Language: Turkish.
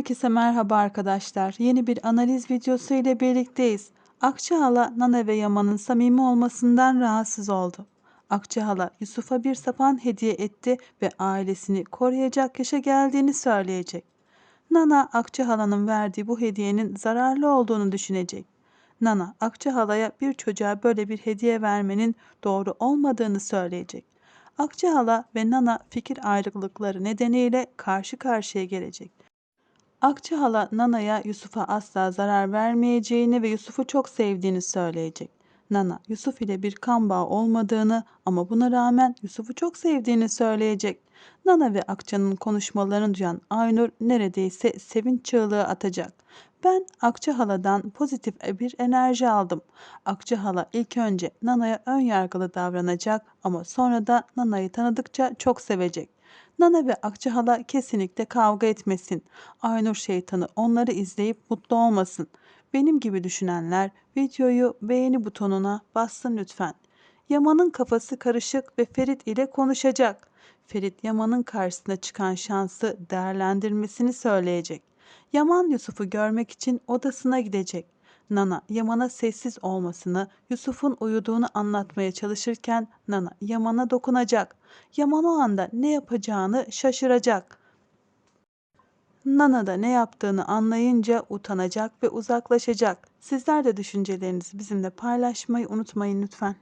Herkese merhaba arkadaşlar. Yeni bir analiz videosu ile birlikteyiz. Akçahala Nana ve Yaman'ın samimi olmasından rahatsız oldu. Akçahala Yusuf'a bir sapan hediye etti ve ailesini koruyacak yaşa geldiğini söyleyecek. Nana Akçahala'nın verdiği bu hediyenin zararlı olduğunu düşünecek. Nana Akçahala'ya bir çocuğa böyle bir hediye vermenin doğru olmadığını söyleyecek. Akçahala ve Nana fikir ayrılıkları nedeniyle karşı karşıya gelecek. Akçahala Nana'ya Yusuf'a asla zarar vermeyeceğini ve Yusuf'u çok sevdiğini söyleyecek. Nana Yusuf ile bir kan bağı olmadığını ama buna rağmen Yusuf'u çok sevdiğini söyleyecek. Nana ve Akça'nın konuşmalarını duyan Aynur neredeyse sevinç çığlığı atacak. Ben Akçahala'dan pozitif bir enerji aldım. Akçahala ilk önce Nana'ya ön yargılı davranacak ama sonra da Nana'yı tanıdıkça çok sevecek. Nana ve Akçahala kesinlikle kavga etmesin. Aynur şeytanı onları izleyip mutlu olmasın. Benim gibi düşünenler videoyu beğeni butonuna bassın lütfen. Yaman'ın kafası karışık ve Ferit ile konuşacak. Ferit Yaman'ın karşısına çıkan şansı değerlendirmesini söyleyecek. Yaman Yusuf'u görmek için odasına gidecek. Nana Yaman'a sessiz olmasını, Yusuf'un uyuduğunu anlatmaya çalışırken Nana Yaman'a dokunacak. Yaman o anda ne yapacağını şaşıracak. Nana da ne yaptığını anlayınca utanacak ve uzaklaşacak. Sizler de düşüncelerinizi bizimle paylaşmayı unutmayın lütfen.